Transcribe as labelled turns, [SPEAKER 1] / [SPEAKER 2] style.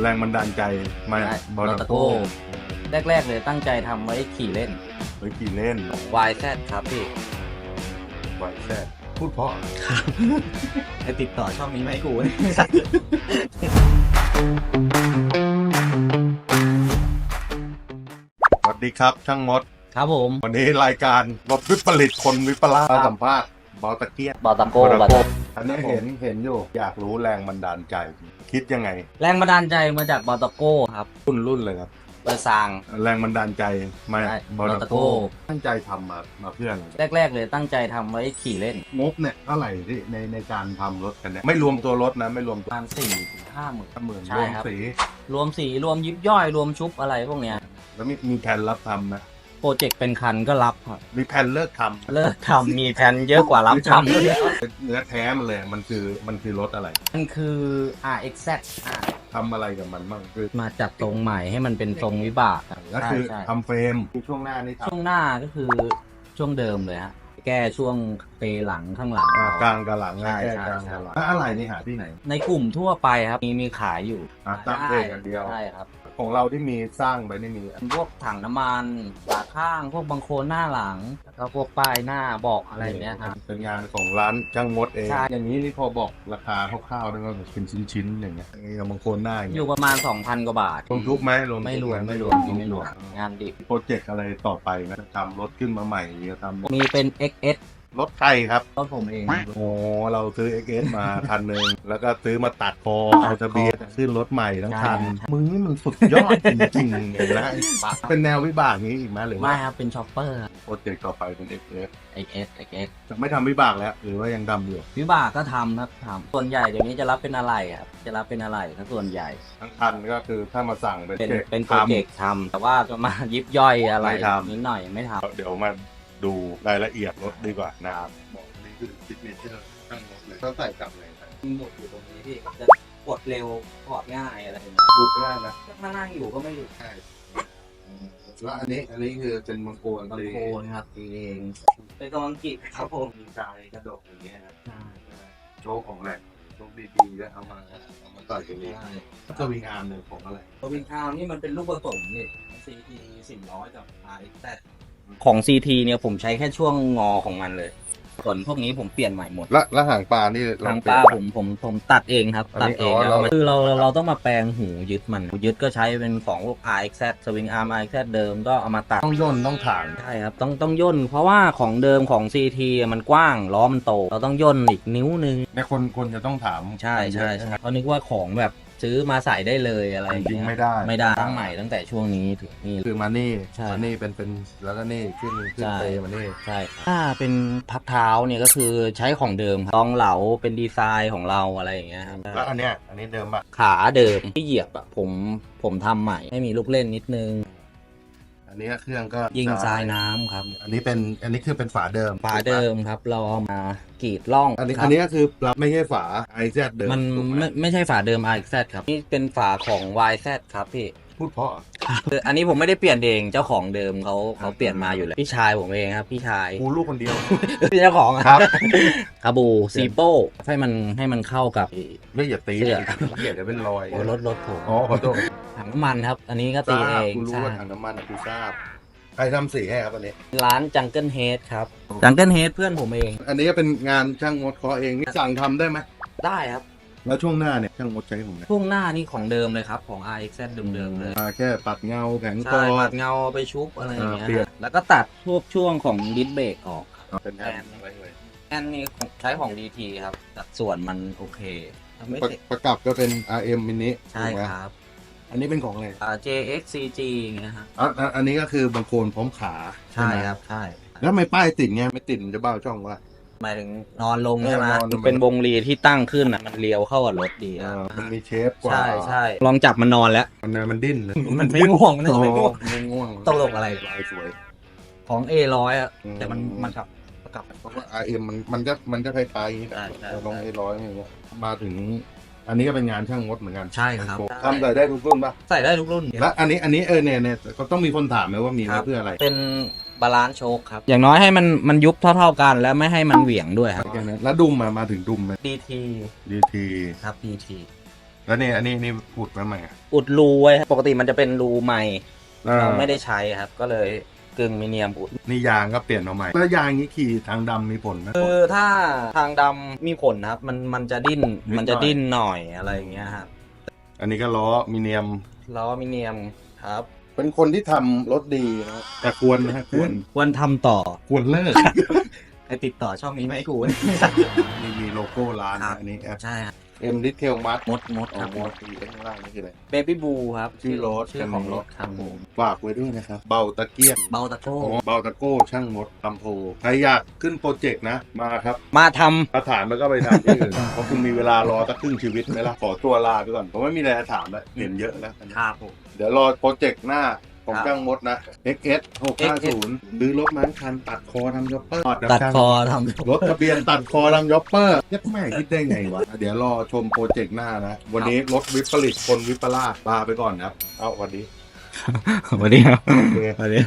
[SPEAKER 1] แรงบันดาลใจมา
[SPEAKER 2] ใช่
[SPEAKER 1] บอล
[SPEAKER 2] Botaco
[SPEAKER 1] โก้
[SPEAKER 2] แรก ๆ เลยตั้งใจทำไว้ขี่เล่น
[SPEAKER 1] หรือกี่เล่น
[SPEAKER 2] YZ ครับพี่
[SPEAKER 1] ไหวแซ่พูดเพราะ
[SPEAKER 2] ไอติดต่อช่องนี้ไหมกู
[SPEAKER 1] สวัสดีครับช่างมด
[SPEAKER 2] ครับผม
[SPEAKER 1] วันนี้รายการรถวิปริตคนวิปลาสมาสัมภาษณ์ บอลตะเกียบบ
[SPEAKER 2] อตาโก้
[SPEAKER 1] บอล
[SPEAKER 2] บอ
[SPEAKER 1] โก้
[SPEAKER 2] ตา
[SPEAKER 1] อันนี้เห็นเห็นอยู่ อยากรู้แรงบันดาลใจ คิดยังไง
[SPEAKER 2] แรงบันดาลใจมาจากบอตาโก้ครับ
[SPEAKER 1] รุ่นรุ่นเลยครับ
[SPEAKER 2] เบอร์ซาง
[SPEAKER 1] แรงบันดาลใจมา
[SPEAKER 2] ใช่
[SPEAKER 1] บอลโก้
[SPEAKER 2] Botaco
[SPEAKER 1] ตั้งใจทำมามาเพื่ออะไร
[SPEAKER 2] แรก ๆ เลยตั้งใจทำไว้ขี่เล่น
[SPEAKER 1] งบเนี่ยเท่าไหร่ที่ในในการทำรถกันเนี่ยไม่รวมตัวรถนะ ไม่รวม
[SPEAKER 2] ประมาณสี่ถึงห้าหมื่น
[SPEAKER 1] หมื่น
[SPEAKER 2] ใช่
[SPEAKER 1] รวม
[SPEAKER 2] ครับ
[SPEAKER 1] สี
[SPEAKER 2] รวมสีรวมยิบย่อยรวมชุบอะไรพวกเนี้ย
[SPEAKER 1] แล้วมีมีแผนรับทำนะ
[SPEAKER 2] โปรเจกต์เป็นคันก็รับครับ
[SPEAKER 1] มีแผนเลิกทำ
[SPEAKER 2] เลิกทำมีแผนเยอะกว่ารับทำ
[SPEAKER 1] เนื้อแท้มันเลยมันคือมันคือรถอะไร
[SPEAKER 2] มันคือ RXZ อะ
[SPEAKER 1] ทำอะไรกับมันบ้างคือ
[SPEAKER 2] มาจัดตรงใหม่ให้มันเป็นทรงวิบากะ
[SPEAKER 1] ก็คือ
[SPEAKER 2] ใช่ใช่
[SPEAKER 1] ทำเฟรมช่วงหน้านี่ท
[SPEAKER 2] ช่วงหน้าก็คือช่วงเดิมเลยฮะแก้ช่วงเปหลังข้างหลังำ
[SPEAKER 1] อ่ากลางกับหลัง
[SPEAKER 2] ใช่
[SPEAKER 1] แก้
[SPEAKER 2] ใช่
[SPEAKER 1] กลาง
[SPEAKER 2] ใช่
[SPEAKER 1] กับหลังแล้วอะไรนี่หาที่ไหน
[SPEAKER 2] ในกลุ่มทั่วไปครับ มีมีขายอยู่
[SPEAKER 1] อะตั้งเองกันเดียว
[SPEAKER 2] ใช่ครับ
[SPEAKER 1] ของเราที่มีสร้างไปนี่มี
[SPEAKER 2] พวกถังน้ำมันฝาข้างพวกบังโคลนหน้าหลังแล้วก็พวกป้ายหน้าบอกอะไรอย่างเนี้ยครับ
[SPEAKER 1] เป็นงานของร้านจ้างมดเอง
[SPEAKER 2] ใช่
[SPEAKER 1] อย่างนี้นี่พอบอกราคาคร่าวๆได้ไหมเป็นชิ้นๆอย่างเงี้ยอย่างเงี้ยบางคนหน้าอย่าง
[SPEAKER 2] อ
[SPEAKER 1] เงี้
[SPEAKER 2] ยู่
[SPEAKER 1] ย
[SPEAKER 2] ประมาณ 2,000 กว่าบาท
[SPEAKER 1] รวมทุกไหมรวมทุก
[SPEAKER 2] ไม่รวม
[SPEAKER 1] ห
[SPEAKER 2] ไม่รวมไม่รวมงานดิบ
[SPEAKER 1] โปรเจกต์อะไรต่อไปไหมจะทำรถขึ้นมาใหม่หรือจะทำ
[SPEAKER 2] มีเป็น XS
[SPEAKER 1] รถใครครับ
[SPEAKER 2] รถผมเอง
[SPEAKER 1] โอ้เราซื้อ XS มาคันหนึ่งแล้วก็ซื้อมาตัดคอเอาทะเบียนขึ้นรถใหม่ทั้งคัน
[SPEAKER 2] ใช่
[SPEAKER 1] มึงนี่มันสุดยอดจริงๆเลยนะไอ้ปะเป็นแนววิบากนี้อีกไหมหรือ
[SPEAKER 2] ไม่
[SPEAKER 1] ว่า
[SPEAKER 2] ครับ เป็นช็อปเปอร์
[SPEAKER 1] โปรเจกต์ต่อไปเป็น XS
[SPEAKER 2] XS XS
[SPEAKER 1] จะไม่ทำวิบากแล้ว หรือว่ายังทำอยู่
[SPEAKER 2] วิบากก็ทำครับทำส่วนใหญ่เดี๋ยวนี้จะรับเป็นอะไรครับจะรับเป็นอะไรถ้าส่วนใหญ่
[SPEAKER 1] ทั้งคันก็คือถ้ามาสั่งเป็น
[SPEAKER 2] เป็น
[SPEAKER 1] เจก
[SPEAKER 2] เป็นโปรเจกต์ทำแต่ว่าจะมายิบย่อยอะไร
[SPEAKER 1] ไม่ทำ
[SPEAKER 2] นิดหน่อยไม่ท
[SPEAKER 1] เดี๋ยวมา ดูรายละเอียดรถดีกว่านะครับบอกนี่คือซิกเนเจอร์ทั้งรถเลยต้องใส่กลับเลยำ
[SPEAKER 2] หมดอยู่ตรงนี้พี่จะกดเร็วกดง่ายอะไรอย่างเงี้ย
[SPEAKER 1] ดูได้นะ
[SPEAKER 2] ถ้านั่งอยู่ก็ไม่หลุด
[SPEAKER 1] ใช่แล้วอันนี้อันนี้คือเป็นมังกร
[SPEAKER 2] ตะโกนครับตีเองเป็นกำลังกิจครับผม
[SPEAKER 1] มีกายกระดกอย่างเงี้ยนะ
[SPEAKER 2] ใช่
[SPEAKER 1] โชคของแหลกโชคดีๆแล้วเอามาเอามาต่อยกันเอง
[SPEAKER 2] ใช่
[SPEAKER 1] ก็วิงอาร์มเลยของอะไร
[SPEAKER 2] ตัววินคาวนี่มันเป็นลูกผสมนี่ CT 400กับ RX ของ CT เนี่ยผมใช้แค่ช่วงงอของมันเลย ส่วนพวกนี้ผมเปลี่ยนใหม่หมด
[SPEAKER 1] แล้วแล้วหางปลานี่
[SPEAKER 2] ทางป้าผมผมผมตัดเองครับ
[SPEAKER 1] อัน
[SPEAKER 2] ตัด
[SPEAKER 1] นี้
[SPEAKER 2] เอง
[SPEAKER 1] อ๋อ
[SPEAKER 2] ครับ
[SPEAKER 1] เรา
[SPEAKER 2] คือเราเราต้องมาแปลงหูยึดมันหูยึดก็ใช้เป็นของพวก RXZ Swing Arm RXZ เดิมก็เอามาตัด
[SPEAKER 1] ต้องย่นต้องถาง
[SPEAKER 2] ใช่ครับ ต้องต้องย่นเพราะว่าของเดิมของ CT มันกว้างล้อมันโต เราต้องย่นอีกนิ้วนึง
[SPEAKER 1] ในคนคนจะต้องถาม
[SPEAKER 2] ใช่ใช่ใช่เขานึกว่าของแบบ ซื้อมาใส่ได้เลยอะไรอย่าง
[SPEAKER 1] จริ
[SPEAKER 2] เงี้
[SPEAKER 1] ง
[SPEAKER 2] ย
[SPEAKER 1] ๆไม่ได้
[SPEAKER 2] ไม่ได้ตั้งใหม่ตั้งแต่ช่วงนี้ถึงนี่
[SPEAKER 1] คือมานี่
[SPEAKER 2] ใช่
[SPEAKER 1] มานี่เป็นเป็นแล้วก็นี่ขึ้นขึ้น
[SPEAKER 2] ใช่
[SPEAKER 1] เตมานี่
[SPEAKER 2] ใช่ครับถ้าเป็นพักเท้าเนี่ยก็คือใช้ของเดิมครับรองเหลาเป็นดีไซน์ของเราอะไรอย่างเงี้ยครับ
[SPEAKER 1] แล้วอันเนี้ยอันนี้เดิมปะ
[SPEAKER 2] ขาเดิมที่เหยียบอะผมผมทำใหม่ให้มีลูกเล่นนิดนึง
[SPEAKER 1] อันนี้เครื่องก็
[SPEAKER 2] ยิงทรายน้ำครับ
[SPEAKER 1] อันนี้เป็นอันนี้คือเป็นฝาเดิม
[SPEAKER 2] ฝาเดิมครับ เราเอามากรีดล่อง
[SPEAKER 1] อันนี้
[SPEAKER 2] ครับ
[SPEAKER 1] อันนี้ก็คือเราไม่ใช่ฝาไอแซเดิม
[SPEAKER 2] มัน
[SPEAKER 1] ถูกไห
[SPEAKER 2] ไม่ไม่ใช่ฝาเดิม RXZ ครับ นี่เป็นฝาของ YZ ครับพี่
[SPEAKER 1] พูดเพราะ
[SPEAKER 2] คืออันนี้ผมไม่ได้เปลี่ยนเองเจ้าของเดิมเขาเขาเปลี่ยนมาอยู่แล้วพี่ชายผมเองครับ พี่ชาย
[SPEAKER 1] กูลูกคนเดียว
[SPEAKER 2] พี่เจ้าของอะ
[SPEAKER 1] ครับ
[SPEAKER 2] คาบูซีโป้ให้มันให้มันเข้ากับ
[SPEAKER 1] ไม่อย่าตี
[SPEAKER 2] เสื้อ
[SPEAKER 1] เดี๋ยวจะเป็นรอย
[SPEAKER 2] โอ้รถรถผม
[SPEAKER 1] อ๋อขอโทษ
[SPEAKER 2] ถังน้ำมันครับ อันนี้ก็
[SPEAKER 1] ท
[SPEAKER 2] ตี
[SPEAKER 1] รา
[SPEAKER 2] เอบง
[SPEAKER 1] กูรู้
[SPEAKER 2] ใช่
[SPEAKER 1] ว่าถังน้ำมันกูทราบใครทำสีให้ครับอันนี้
[SPEAKER 2] ร้านจังเกิลเฮดครับจังเกิลเฮดเพื่อนผมเอง
[SPEAKER 1] อันนี้ก็เป็นงานช่างมดเคาะเองนี่สั่งทำได้ไหม
[SPEAKER 2] ได้ครับ
[SPEAKER 1] แล้วช่วงหน้าเนี่ยช่างมดใช้ของไหน
[SPEAKER 2] ช่วงหน้านี่ของเดิมเลยครับ ของ RXZ เดิมๆเลย
[SPEAKER 1] มาแค่ปัดเงาแข็งค
[SPEAKER 2] ใช่
[SPEAKER 1] อ
[SPEAKER 2] ปัดเงาไปชุบอะไรอย่างเงี้
[SPEAKER 1] อ่าเปลี่ย
[SPEAKER 2] ย
[SPEAKER 1] น
[SPEAKER 2] แล้วก็ตัดพวกช่วงของดิสเบรกออก
[SPEAKER 1] เป็นแอนไว้เลย
[SPEAKER 2] แอนนี่ของใช้ของ DT ครับสัดส่วนมันโอเคทำไม่
[SPEAKER 1] ประ
[SPEAKER 2] เสร็จ
[SPEAKER 1] ประกับก็เป็น RM mini
[SPEAKER 2] ใช่
[SPEAKER 1] ถูกไหม
[SPEAKER 2] ครับ
[SPEAKER 1] อันนี้เป็นของอะไร
[SPEAKER 2] อ่า JXCG อย่างเงี้ยครับ
[SPEAKER 1] อะอะอันนี้ก็คือบางโคนพร้อมขา
[SPEAKER 2] ใช่
[SPEAKER 1] ไหม
[SPEAKER 2] ครับ ใช่
[SPEAKER 1] แล้วทำไม่ป้ายติดเงี้ยไม่ติดมันจะบ้าช่องวะ
[SPEAKER 2] หมายถึงนอนลงใช่ไหม
[SPEAKER 1] เออนอนลง
[SPEAKER 2] เป็นวงรีที่ตั้งขึ้นอะมันเลี้ยวเข้ากับรถดี
[SPEAKER 1] เอ
[SPEAKER 2] ครับ
[SPEAKER 1] อมันมีเชฟกว่า
[SPEAKER 2] ใช่ใช่ลองจับมันนอนแล้ว
[SPEAKER 1] มันมันดิ้นเลย
[SPEAKER 2] มันไม่ง่วงมันไม่ง่วง
[SPEAKER 1] ไม่ง่วง
[SPEAKER 2] ตลกอะไร
[SPEAKER 1] ลายสวย
[SPEAKER 2] ของ A ร้อยอะ
[SPEAKER 1] อืม
[SPEAKER 2] แต่มันมันกลับมันกลับ
[SPEAKER 1] เพราะว่า RM มันมันก็มันก็คล้ายๆอย่างนี้
[SPEAKER 2] ใช่ใช่
[SPEAKER 1] ลองไอ้ร้อยอย่างเงี้ยมาถึง อันนี้ก็เป็นงานช่างมดเหมือนกัน
[SPEAKER 2] ใช่ครับ
[SPEAKER 1] ทำใส่ได้ทุกรุ่นปะ
[SPEAKER 2] ใส่ได้ทุกรุ่น
[SPEAKER 1] แล้วอันนี้อันนี้เออเนี่ยเนี่ยก็ต้องมีคนถามไหมว่ามี
[SPEAKER 2] ค
[SPEAKER 1] ไว้
[SPEAKER 2] รับ
[SPEAKER 1] เพื่ออะไร
[SPEAKER 2] เป็น บาลานซ์โชคครับ อย่างน้อยให้มันมันยุบเท่า ๆกัน แล้วไม่ให้มันเหวี่ยงด้วยครับ
[SPEAKER 1] แค่นั้นแล้วดุมมามาถึงดุมไหม
[SPEAKER 2] DT
[SPEAKER 1] ดีที
[SPEAKER 2] ครับ DT
[SPEAKER 1] แล้วนี่อันนี้นี่อุดมาใหม่อะ
[SPEAKER 2] อุดรูไว้ครับปกติมันจะเป็นรูใหม่
[SPEAKER 1] อ่า
[SPEAKER 2] เราไม่ได้ใช้ครับ ก็เลยกึ่งมิเนียมอุด
[SPEAKER 1] นี่ยางก็เปลี่ยนมาใหม่แล้วยางนี้ขี่ทางดำมีผลไหม
[SPEAKER 2] คือถ้าทางดำมีผลนะครับ มันมันจะดิ้น
[SPEAKER 1] นิดหน่อย
[SPEAKER 2] มันจะดิ้นหน่อยอะไรอย่างเงี้ยครับ
[SPEAKER 1] อันนี้ก็ล้อมีเนียม
[SPEAKER 2] ล้อมิเนียมครับ
[SPEAKER 1] เป็นคนที่ทำรถดีนะแต่ควรนะฮะควร
[SPEAKER 2] ควรทำต่อ
[SPEAKER 1] ควรเลิก
[SPEAKER 2] ไอติดต่อช่องนี้ไหมกู
[SPEAKER 1] นี่มีโลโก้ร้าน
[SPEAKER 2] ครับ
[SPEAKER 1] อันนี้แอป
[SPEAKER 2] ใช่ครับ
[SPEAKER 1] เอ็มดิเทลมัด
[SPEAKER 2] มดมด
[SPEAKER 1] อ๋อ
[SPEAKER 2] ครับ
[SPEAKER 1] มดอีเอ็นข้างล่างนี่คืออะไร
[SPEAKER 2] เบบี้บูครับ
[SPEAKER 1] ชื่อรถ
[SPEAKER 2] ชื่อของรถครับผม
[SPEAKER 1] ฝากไว้ด้วยนะครับ เบาตะเกียบ
[SPEAKER 2] เบาตะโก้
[SPEAKER 1] เบาตะโก้ช่างมดลำโพใครอยากขึ้นโปรเจกต์นะ มาครับ
[SPEAKER 2] มาทำ
[SPEAKER 1] ถ้าถามแล้วก็ไปทำที่อื่นเพราะคุณมีเวลารอสักครึ่งชีวิตไหมล่ะขอตัวลาไปก่อนผมไม่มีอะไรจะถามแล้วเห็นเยอะแล้ว
[SPEAKER 2] ครับผม
[SPEAKER 1] เดี๋ยวรอโปรเจกต์หน้า ของ
[SPEAKER 2] ครับ
[SPEAKER 1] จ้างมดนะ XS 650ซื้อรถมาทั้งคันตัดคอทำยอปเปอร์
[SPEAKER 2] ตัดคอทำ
[SPEAKER 1] รถทะเบียนตัดคอทำยอปเปอร์ยัดแม่คิดได้ไงวะ เดี๋ยวรอชมโปรเจกต์หน้านะ วันนี้รถวิปริตคนวิปลาสลาไปก่อนครับ เอาสวันนี้
[SPEAKER 2] สวัสดีครับ
[SPEAKER 1] โอเค
[SPEAKER 2] สวัสดี